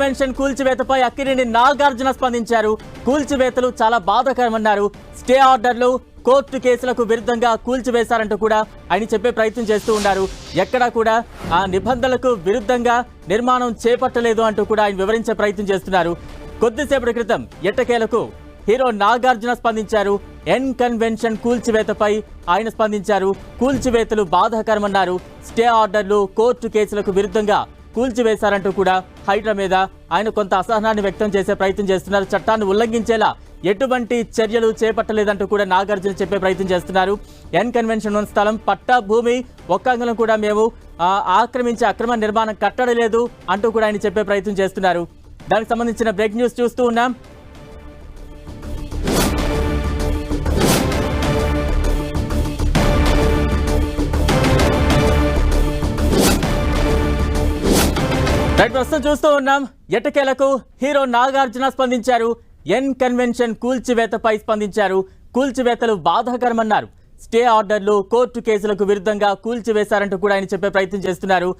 Convention కూల్చివేతపై అక్కినేని నాగార్జున స్పందించారు. కూల్చివేతలు చాలా బాధాకరమన్నారు. స్టే ఆర్డర్లు కోర్టు కేసులకు విరుద్ధంగా కూల్చివేశారంటూ కూడా ఆయన చెప్పే ప్రయత్నం చేస్తూ ఉన్నారు. ఎక్కడా కూడా ఆ నిబంధనలకు విరుద్ధంగా నిర్మాణం చేపట్టలేదు అంటూ కూడా ఆయన వివరించే ప్రయత్నం చేస్తున్నారు. కొద్దిసేపటి క్రితం ఎట్టకేలకు హీరో నాగార్జున స్పందించారు. ఎన్ కన్వెన్షన్ కూల్చివేతపై ఆయన స్పందించారు. కూల్చివేతలు బాధాకరమన్నారు. స్టే ఆర్డర్లు కోర్టు కేసులకు విరుద్ధంగా కూల్చివేశారంటూ కూడా హైడ్రా మీద ఆయన కొంత అసహనాన్ని వ్యక్తం చేసే ప్రయత్నం చేస్తున్నారు. చట్టాన్ని ఉల్లంఘించేలా ఎటువంటి చర్యలు చేపట్టలేదంటూ కూడా నాగార్జున చెప్పే ప్రయత్నం చేస్తున్నారు. ఎన్ కన్వెన్షన్ ఉన్న స్థలం పట్టా భూమి ఒక్కంగళం కూడా మేము ఆక్రమించే అక్రమ నిర్మాణం కట్టడలేదు అంటూ కూడా ఆయన చెప్పే ప్రయత్నం చేస్తున్నారు. దానికి సంబంధించిన బ్రేక్ న్యూస్ చూస్తూ ఉన్నాం. రైట్ ప్రస్తుతం చూస్తూ ఉన్నాం. ఎట్టకేలకు హీరో నాగార్జున స్పందించారు. ఎన్ కన్వెన్షన్ కూల్చివేతపై స్పందించారు. కూల్చివేతలు బాధాకరమన్నారు. స్టే ఆర్డర్లు కోర్టు కేసులకు విరుద్ధంగా కూల్చివేశారంటూ కూడా ఆయన చెప్పే ప్రయత్నం చేస్తున్నారు.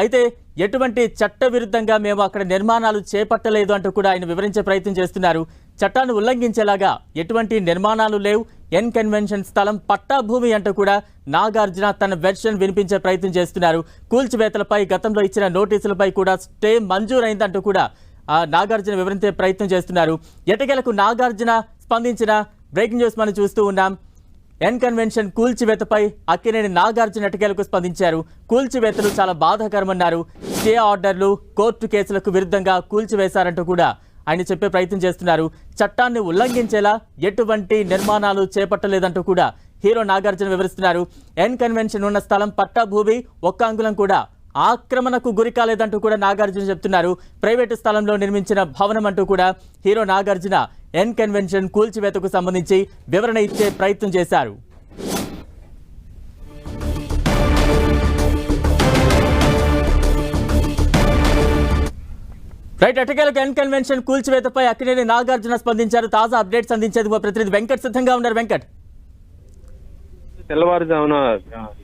అయితే ఎటువంటి చట్ట విరుద్ధంగా మేము అక్కడ నిర్మాణాలు చేపట్టలేదు అంటూ కూడా ఆయన వివరించే ప్రయత్నం చేస్తున్నారు. చట్టాన్ని ఉల్లంఘించేలాగా ఎటువంటి నిర్మాణాలు లేవు. ఎన్ కన్వెన్షన్ స్థలం పట్టా భూమి అంటూ కూడా నాగార్జున తన వెర్షన్ వినిపించే ప్రయత్నం చేస్తున్నారు. కూల్చివేతలపై గతంలో ఇచ్చిన నోటీసులపై కూడా స్టే మంజూరైందంటూ కూడా నాగార్జున వివరించే ప్రయత్నం చేస్తున్నారు. ఎటకెలకు నాగార్జున స్పందించిన బ్రేకింగ్ న్యూస్ మనం చూస్తూ ఉన్నాం. ఎన్ కన్వెన్షన్ కూల్చివేతపై అక్కినేని నాగార్జున ఎటకేలకు స్పందించారు? కూల్చివేతలు చాలా బాధాకరమన్నారు. స్టే ఆర్డర్లు కోర్టు కేసులకు విరుద్ధంగా కూల్చివేశారంటూ కూడా ఆయన చెప్పే ప్రయత్నం చేస్తున్నారు. చట్టాన్ని ఉల్లంఘించేలా ఎటువంటి నిర్మాణాలు చేపట్టలేదంటూ కూడా హీరో నాగార్జున వివరిస్తున్నారు. ఎన్ కన్వెన్షన్ ఉన్న స్థలం పట్టా భూమి ఒక్క అంగుళం కూడా ఆక్రమణకు గురి కాలేదంటూ కూడా నాగార్జున చెప్తున్నారు. ప్రైవేటు స్థలంలో నిర్మించిన భవనం అంటూ కూడా హీరో నాగార్జున ఎన్ కన్వెన్షన్ కూల్చివేతకు సంబంధించి వివరణ ఇచ్చే ప్రయత్నం చేశారు. రైట్ అటకేలకు ఎన్ కన్వెన్షన్ కూల్చివేతపై అక్కినేని నాగార్జున స్పందించారు. తాజా అప్డేట్స్ అందించేందుకు ప్రతినిధి వెంకట్ సిద్ధంగా ఉన్నారు. వెంకట్. తెల్లవారుజామున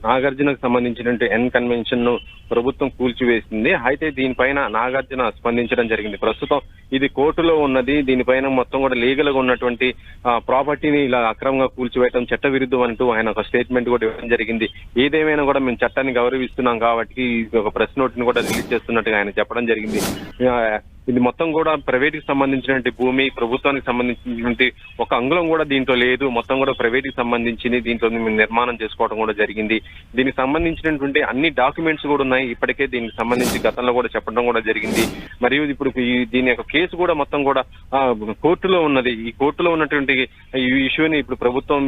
నాగార్జునకు సంబంధించినటువంటి ఎన్ కన్వెన్షన్ను ప్రభుత్వం కూల్చివేసింది. అయితే దీనిపైన నాగార్జున స్పందించడం జరిగింది. ప్రస్తుతం ఇది కోర్టులో ఉన్నది. దీనిపైన మొత్తం కూడా లీగల్గా ఉన్నటువంటి ప్రాపర్టీని ఇలా అక్రమంగా కూల్చివేయడం చట్ట విరుద్ధం అంటూ ఆయన ఒక స్టేట్మెంట్ కూడా ఇవ్వడం జరిగింది. ఏదేమైనా కూడా మేము చట్టాన్ని గౌరవిస్తున్నాం కాబట్టి ఇది ఒక ప్రెస్ నోట్ని కూడా రిలీజ్ చేస్తున్నట్టుగా ఆయన చెప్పడం జరిగింది. ఇది మొత్తం కూడా ప్రైవేట్కి సంబంధించినటువంటి భూమి ప్రభుత్వానికి సంబంధించినటువంటి ఒక అంగుళం కూడా దీంట్లో లేదు. మొత్తం కూడా ప్రైవేట్కి సంబంధించింది. దీంట్లో మేము నిర్మాణం చేసుకోవడం కూడా జరిగింది. దీనికి సంబంధించినటువంటి అన్ని డాక్యుమెంట్స్ కూడా ఉన్నాయి. ఇప్పటికే దీనికి సంబంధించి గతంలో కూడా చెప్పడం కూడా జరిగింది. మరియు ఇప్పుడు ఈ దీని యొక్క కేసు కూడా మొత్తం కూడా కోర్టులో ఉన్నది. ఈ కోర్టులో ఉన్నటువంటి ఈ ఇష్యూని ఇప్పుడు ప్రభుత్వం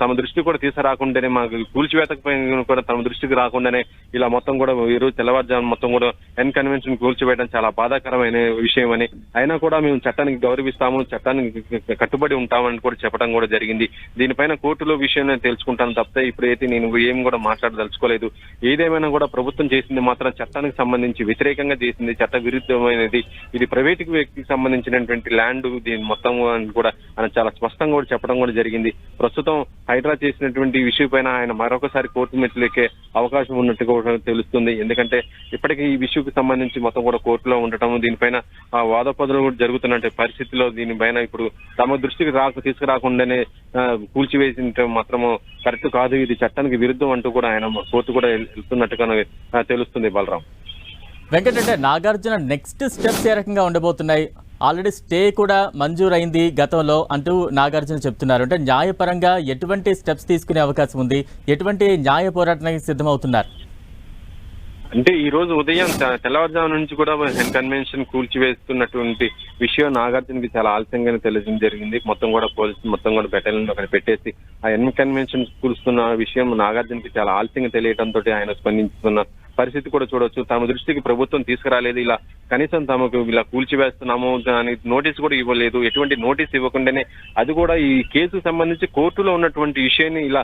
తమ దృష్టి కూడా తీసుకురాకుండానే మాకు కూల్చివేతకు కూడా తమ దృష్టికి రాకుండానే ఇలా మొత్తం కూడా ఈరోజు తెల్లవారుజాము మొత్తం కూడా ఎన్ కన్వెన్షన్ కూల్చివేయడం చాలా బాధాకరమైన విషయం అని. అయినా కూడా మేము చట్టానికి గౌరవిస్తాము చట్టానికి కట్టుబడి ఉంటామని కూడా చెప్పడం కూడా జరిగింది. దీనిపైన కోర్టులో విషయం నేను తెలుసుకుంటాను తప్పితే ఇప్పుడైతే నేను ఏం కూడా మాట్లాడదలుచుకోలేదు. ఏదేమైనా కూడా ప్రభుత్వం చేసింది మాత్రం చట్టానికి సంబంధించి వ్యతిరేకంగా చేసింది చట్ట విరుద్ధమైనది. ఇది ప్రైవేట్ వ్యక్తికి సంబంధించినటువంటి ల్యాండ్ దీని మొత్తం కూడా చాలా స్పష్టంగా కూడా చెప్పడం కూడా జరిగింది. ప్రస్తుతం హైడ్రా చేసినటువంటి విషయం పైన ఆయన మరొకసారి కోర్టు మెట్లెక్కే అవకాశం ఉన్నట్టుగా కూడా తెలుస్తుంది. ఎందుకంటే ఇప్పటికీ ఈ విషయంకి సంబంధించి మొత్తం కూడా కోర్టులో ఉండటం దీనిపైన ఆ వాదపదలు కూడా జరుగుతున్న పరిస్థితిలో దీనిపైన ఇప్పుడు తమ దృష్టికి రాక తీసుకురాకుండానే కూల్చివేసిన మాత్రము కరెక్ట్ కాదు. ఇది చట్టానికి విరుద్ధం అంటూ కూడా ఆయన కోర్టు కూడా వెళ్తున్నట్టుగా తెలుస్తుంది బలరాం. వెంకటంటే నాగార్జున నెక్స్ట్ స్టెప్స్ ఏ రకంగా ఉండబోతున్నాయి? ఆల్రెడీ స్టే కూడా మంజూరైంది గతంలో అంటూ నాగార్జున చెప్తున్నారు. అంటే న్యాయపరంగా ఎటువంటి స్టెప్స్ తీసుకునే అవకాశం ఉంది? ఎటువంటి న్యాయ పోరాటానికి సిద్ధమవుతున్నారు? అంటే ఈ రోజు ఉదయం తెల్లవారుజాము నుంచి కూడా హెన్ కన్వెన్షన్ కూల్చివేస్తున్నటువంటి విషయం నాగార్జునకి చాలా ఆలస్యంగానే తెలియడం జరిగింది. మొత్తం కూడా పోలీసు మొత్తం కూడా బెటాలియన్ అక్కడ పెట్టేసి ఆ ఎన్ కన్వెన్షన్ కూలుస్తున్న విషయం నాగార్జునకి చాలా ఆలస్యంగా తెలియడంతో ఆయన స్పందిస్తున్న పరిస్థితి కూడా చూడొచ్చు. తమ దృష్టికి ప్రభుత్వం తీసుకురాలేదు. ఇలా కనీసం తమకు ఇలా కూల్చివేస్తున్నాము దానికి నోటీస్ కూడా ఇవ్వలేదు. ఎటువంటి నోటీస్ ఇవ్వకుండానే అది కూడా ఈ కేసు సంబంధించి కోర్టులో ఉన్నటువంటి విషయాన్ని ఇలా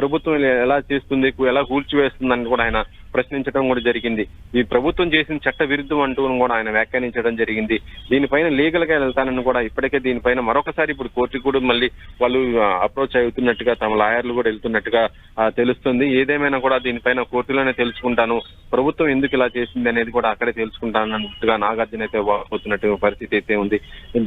ప్రభుత్వం ఎలా చేస్తుంది ఎలా కూల్చివేస్తుందని కూడా ఆయన ప్రశ్నించడం కూడా జరిగింది. ఈ ప్రభుత్వం చేసిన చట్ట విరుద్ధం అంటూ కూడా ఆయన వ్యాఖ్యానించడం జరిగింది. దీనిపైన లీగల్గా వెళ్తానని కూడా ఇప్పటికే దీనిపైన మరొకసారి ఇప్పుడు కోర్టు కూడా మళ్ళీ వాళ్ళు అప్రోచ్ అవుతున్నట్టుగా తమ లాయర్లు కూడా వెళ్తున్నట్టుగా తెలుస్తుంది. ఏదేమైనా కూడా దీనిపైన కోర్టులోనే తెలుసుకుంటాను. ప్రభుత్వం ఎందుకు ఇలా చేసింది అనేది కూడా అక్కడే తెలుసుకుంటానన్నట్టుగా నాగార్జున అయితే పోతున్నట్టు పరిస్థితి అయితే ఉంది.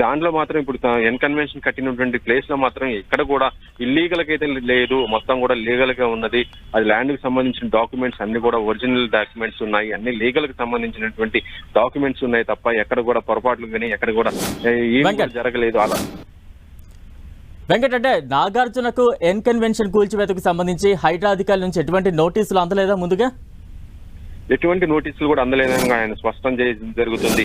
దాంట్లో మాత్రం ఇప్పుడు ఎన్ కన్వెన్షన్ కట్టినటువంటి ప్లేస్లో మాత్రం ఎక్కడ కూడా ఇల్లీగల్ అయితే లేదు. మొత్తం కూడా లీగల్గా ఉన్నది. అది ల్యాండ్కి సంబంధించిన డాక్యుమెంట్స్ అన్ని కూడా ఒరిజినల్ డాక్యుమెంట్స్ ఉన్నాయి అన్ని లీగల్కి సంబంధించినటువంటి డాక్యుమెంట్స్ ఉన్నాయి తప్ప ఎక్కడ కూడా పొరపాట్లు కానీ ఎక్కడ కూడా ఏ. జరగలేదు అలా. వెంకట్ అంటే నాగార్జునకు ఎన్ కన్వెన్షన్ కూల్చివేతకు సంబంధించి హైడ్రా అధికారుల నుంచి ఎటువంటి నోటీసులు అందలేదా ముందుగా? ఎటువంటి నోటీసులు కూడా అందలేదని ఆయన స్పష్టం చేయడం జరుగుతుంది.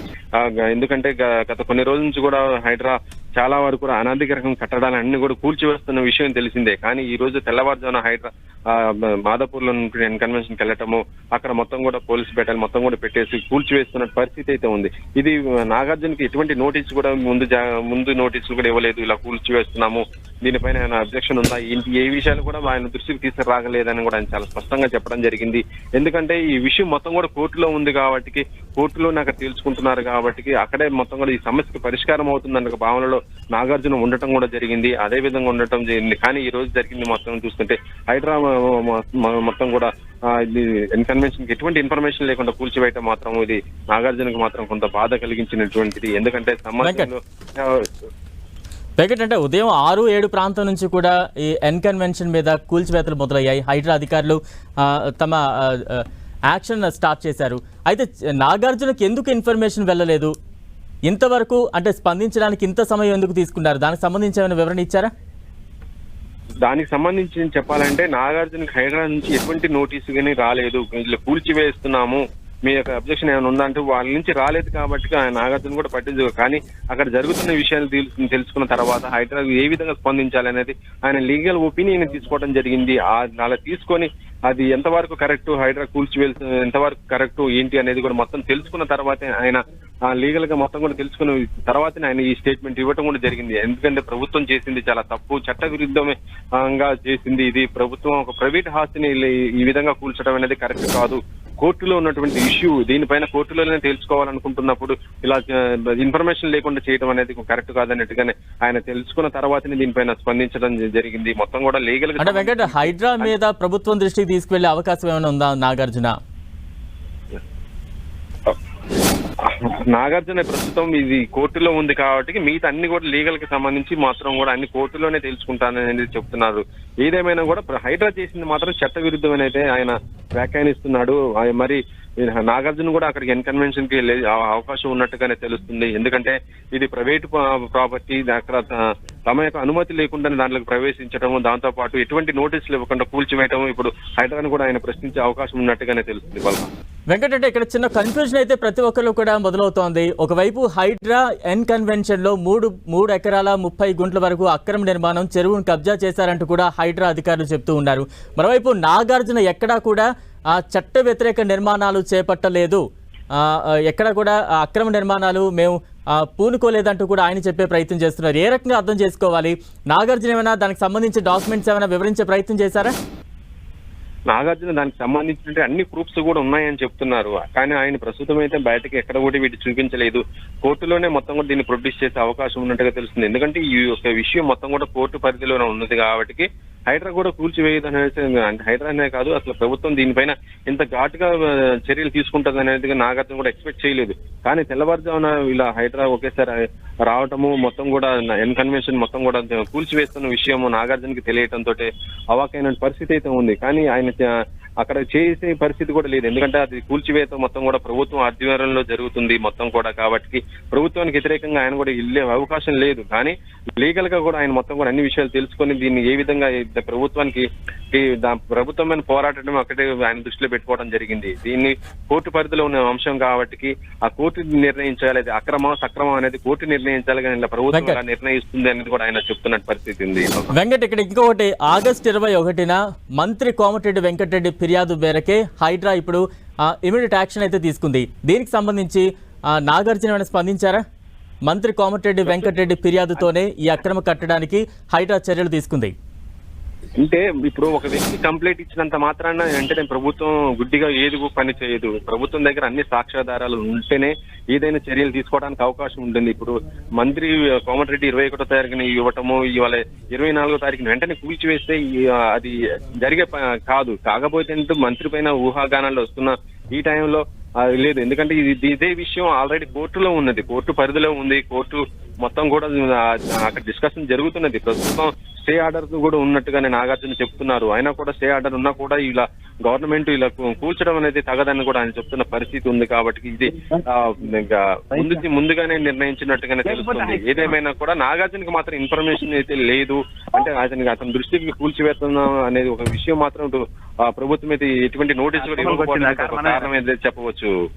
ఎందుకంటే గత కొన్ని రోజుల నుంచి కూడా హైడ్రా చాలా వరకు కూడా అనాధికారికం కట్టడాలు అన్ని కూడా కూల్చివేస్తున్న విషయం తెలిసిందే. కానీ ఈ రోజు తెల్లవారుజామున హైదరా ఆ, మ- మాదాపూర్లో కన్వెన్షన్కి వెళ్ళటము అక్కడ మొత్తం కూడా పోలీస్ బేటలు మొత్తం కూడా పెట్టేసి కూల్చివేస్తున్న పరిస్థితి అయితే ఉంది. ఇది నాగార్జునకి ఎటువంటి నోటీసు కూడా ముందు జా- ముందు నోటీసులు కూడా ఇవ్వలేదు. ఇలా కూల్చివేస్తున్నాము దీనిపైన ఆయన అబ్జెక్షన్ ఉందా? ఏంటి ఏ విషయాలు కూడా ఆయన దృష్టికి తీసుకురాగలేదని కూడా ఆయన చాలా స్పష్టంగా చెప్పడం జరిగింది. ఎందుకంటే ఈ విషయం మొత్తం కూడా కోర్టులో ఉంది కాబట్టి కోర్టులో నాకు తెలుసుకుంటున్నారు కాబట్టి అక్కడే మొత్తం కూడా ఈ సమస్యకు పరిష్కారం అవుతుందన్న భావనలో నాగార్జున ఉండటం కూడా జరిగింది అదే విధంగా ఉండటం జరిగింది. కానీ ఈ రోజు జరిగింది మొత్తం చూస్తుంటే హైడ్రా మొత్తం కూడా ఆ, కన్వెన్షన్కి ఎటువంటి ఇన్ఫర్మేషన్ లేకుండా కూల్చివేయటం మాత్రం ఇది నాగార్జునకు మాత్రం కొంత బాధ కలిగించినటువంటిది. ఎందుకంటే సమాజంలో వెంకట్. అంటే ఉదయం ఆరు ఏడు ప్రాంతం నుంచి కూడా ఈ ఎన్ కన్వెన్షన్ మీద కూల్చివేతలు మొదలయ్యాయి. హైడ్రా అధికారులు తమ యాక్షన్ స్టార్ట్ చేశారు. అయితే నాగార్జునకి ఎందుకు ఇన్ఫర్మేషన్ వెళ్ళలేదు? ఇంతవరకు అంటే స్పందించడానికి ఇంత సమయం ఎందుకు తీసుకున్నారు? దానికి సంబంధించి ఏమైనా వివరణ ఇచ్చారా? దానికి సంబంధించి చెప్పాలంటే నాగార్జున హైదరాబాద్ నుంచి ఎటువంటి నోటీసు కానీ రాలేదు. ఇట్లా కూల్చివేస్తున్నాము. మీ యొక్క అబ్జెక్షన్ ఏమైనా ఉందంటే వాళ్ళ నుంచి రాలేదు కాబట్టి ఆయన నాగార్జున కూడా పట్టించు కానీ అక్కడ జరుగుతున్న విషయాలు తెలుసుకున్న తర్వాత హైదరాబాద్ ఏ విధంగా స్పందించాలనేది ఆయన లీగల్ ఒపీనియన్ తీసుకోవడం జరిగింది. ఆ అలా తీసుకొని అది ఎంతవరకు కరెక్ట్? హైడ్రా కూల్చివేల్ ఎంతవరకు కరెక్ట్? ఏంటి అనేది కూడా మొత్తం తెలుసుకున్న తర్వాతే ఆయన లీగల్గా మొత్తం కూడా తెలుసుకున్న తర్వాతనే ఆయన ఈ స్టేట్మెంట్ ఇవ్వటం కూడా జరిగింది. ఎందుకంటే ప్రభుత్వం చేసింది చాలా తప్పు. చట్ట విరుద్ధంగా చేసింది ఇది. ప్రభుత్వం ఒక ప్రైవేట్ హాస్తిని ఈ విధంగా కూల్చడం అనేది కరెక్ట్ కాదు. కోర్టులో ఉన్నటువంటి ఇష్యూ దీనిపైన కోర్టులోనే తెలుసుకోవాలనుకుంటున్నప్పుడు ఇలా ఇన్ఫర్మేషన్ లేకుండా చేయడం అనేది కరెక్ట్ కాదన్నట్టుగానే ఆయన తెలుసుకున్న తర్వాతనే దీనిపైన స్పందించడం జరిగింది. మొత్తం కూడా లీగల్ అంటే వెంకట్ హైడ్రా మీద ప్రభుత్వం దృష్టికి తీసుకువెళ్ళే అవకాశం ఏమైనా ఉందా నాగార్జున? నాగార్జున ప్రస్తుతం ఇది కోర్టులో ఉంది కాబట్టి మిగతా అన్ని కూడా లీగల్కి సంబంధించి మాత్రం కూడా అన్ని కోర్టులోనే తెలుసుకుంటాననేది చెప్తున్నారు. ఏదేమైనా కూడా హైడ్రా చేసింది మాత్రం చట్ట విరుద్ధమని అయితే ఆయన వ్యాఖ్యానిస్తున్నాడు. మరి నాగార్జున కూడా అక్కడికి ఎన్కన్వెన్షన్కి అవకాశం ఉన్నట్టుగానే తెలుస్తుంది. ఎందుకంటే ఇది ప్రైవేట్ ప్రాపర్టీ అక్కడ తమ యొక్క అనుమతి లేకుండానే దాంట్లోకి ప్రవేశించడం దాంతో పాటు ఎటువంటి నోటీసులు ఇవ్వకుండా కూల్చివేయటం ఇప్పుడు హైడ్రాను కూడా ఆయన ప్రశ్నించే అవకాశం ఉన్నట్టుగానే తెలుస్తుంది వాళ్ళ వెంకటంటే ఇక్కడ చిన్న కన్ఫ్యూజన్ అయితే ప్రతి ఒక్కరు కూడా మొదలవుతోంది. ఒకవైపు హైడ్రా ఎన్ కన్వెన్షన్లో మూడు మూడు ఎకరాల ముప్పై గుంట్ల వరకు అక్రమ నిర్మాణం చెరువును కబ్జా చేశారంటూ కూడా హైడ్రా అధికారులు చెప్తూ ఉన్నారు. మరోవైపు నాగార్జున ఎక్కడా కూడా ఆ చట్ట వ్యతిరేక నిర్మాణాలు చేపట్టలేదు. ఎక్కడ కూడా అక్రమ నిర్మాణాలు మేము పూనుకోలేదంటూ కూడా ఆయన చెప్పే ప్రయత్నం చేస్తున్నారు. ఏ రకంగా అర్థం చేసుకోవాలి? నాగార్జున ఏమైనా దానికి సంబంధించిన డాక్యుమెంట్స్ ఏమైనా వివరించే ప్రయత్నం చేశారా? నాగార్జున దానికి సంబంధించిన అన్ని ప్రూఫ్స్ కూడా ఉన్నాయని చెప్తున్నారు. కానీ ఆయన ప్రస్తుతం అయితే బయటకి ఎక్కడ కూడా వీటి చూపించలేదు. కోర్టులోనే మొత్తం కూడా దీన్ని ప్రొడ్యూస్ చేసే అవకాశం ఉన్నట్టుగా తెలుస్తుంది. ఎందుకంటే ఈ యొక్క విషయం మొత్తం కూడా కోర్టు పరిధిలోనే ఉన్నది కాబట్టి హైడ్రా కూడా కూల్చివేయదు అనేసి అంటే హైడ్రా అనే కాదు అసలు ప్రభుత్వం దీనిపైన ఇంత ఘాటుగా చర్యలు తీసుకుంటుంది అనేది నాగార్జున కూడా ఎక్స్పెక్ట్ చేయలేదు. కానీ తెల్లవారుజామున ఇలా హైడ్రా ఒకేసారి రావటము మొత్తం కూడా ఇన్కన్వెన్షన్ మొత్తం కూడా కూల్చివేస్తున్న విషయం నాగార్జునకి తెలియటంతో అవాకైన పరిస్థితి అయితే ఉంది. కానీ ఆయన అక్కడ చేసే పరిస్థితి కూడా లేదు. ఎందుకంటే అది కూల్చివేత మొత్తం కూడా ప్రభుత్వం ఆధ్వర్యంలో జరుగుతుంది మొత్తం కూడా కాబట్టి ప్రభుత్వానికి వ్యతిరేకంగా ఆయన కూడా వెళ్ళే అవకాశం లేదు. కానీ లీగల్గా కూడా ఆయన మొత్తం కూడా అన్ని విషయాలు తెలుసుకొని దీన్ని ఏ విధంగా ప్రభుత్వానికి ఈ దా- ప్రభుత్వం మీద పోరాటం అక్కడే ఆయన దృష్టిలో పెట్టుకోవడం జరిగింది. దీన్ని కోర్టు పరిధిలో ఉన్న అంశం కాబట్టి ఆ కోర్టు నిర్ణయించాలి అది అక్రమం సక్రమం అనేది కోర్టు నిర్ణయించాలి కానీ ఇలా ప్రభుత్వం నిర్ణయిస్తుంది అనేది కూడా ఆయన చెప్తున్న పరిస్థితి ఉంది. వెంకట్ ఇక్కడ ఇంకొకటి ఆగస్ట్ ఇరవై ఒకటిన మంత్రి కోమటిరెడ్డి వెంకటరెడ్డి ఫిర్యాదు మేరకే హైడ్రా ఇప్పుడు ఇమీడియట్ యాక్షన్ అయితే తీసుకుంది. దీనికి సంబంధించి నాగార్జున ఏమైనా స్పందించారా? మంత్రి కోమటిరెడ్డి వెంకటరెడ్డి ఫిర్యాదుతోనే ఈ అక్రమ కట్టడానికి హైడ్రా చర్యలు తీసుకుంది. అంటే ఇప్పుడు ఒక వ్యక్తి కంప్లైంట్ ఇచ్చినంత మాత్రాన వెంటనే ప్రభుత్వం గుడ్డిగా ఏది పని చేయదు. ప్రభుత్వం దగ్గర అన్ని సాక్ష్యాధారాలు ఉంటేనే ఏదైనా చర్యలు తీసుకోవడానికి అవకాశం ఉంటుంది. ఇప్పుడు మంత్రి కోమటిరెడ్డి ఇరవై ఒకటో తారీఖున ఇవ్వటము ఇవాళ ఇరవై నాలుగో తారీఖున వెంటనే కూల్చివేస్తే అది జరిగే కాదు. కాకపోతే మంత్రి పైన ఊహాగానాలు వస్తున్న ఈ టైంలో లేదు ఎందుకంటే ఇది ఇదే విషయం ఆల్రెడీ కోర్టులో ఉన్నది. కోర్టు పరిధిలో ఉంది. కోర్టు మొత్తం కూడా అక్కడ డిస్కషన్ జరుగుతున్నది. ప్రస్తుతం స్టే ఆర్డర్ కూడా ఉన్నట్టుగానే నాగార్జున చెప్తున్నారు. అయినా కూడా స్టే ఆర్డర్ ఉన్నా కూడా ఇలా గవర్నమెంట్ ఇలా కూల్చడం అనేది తగదని కూడా ఆయన చెప్తున్న పరిస్థితి ఉంది కాబట్టి ఇది ఇంకా ముందు ముందుగానే నిర్ణయించినట్టుగానే తెలుస్తుంది. ఏదేమైనా కూడా నాగార్జునకి మాత్రం ఇన్ఫర్మేషన్ అయితే లేదు. అంటే అతనికి అతని దృష్టికి కూల్చివేస్తున్నాం అనేది ఒక విషయం మాత్రం ప్రభుత్వం అయితే ఎటువంటి నోటీస్ కూడా ఇవ్వకపోవడానికి కారణం చెప్పవచ్చు.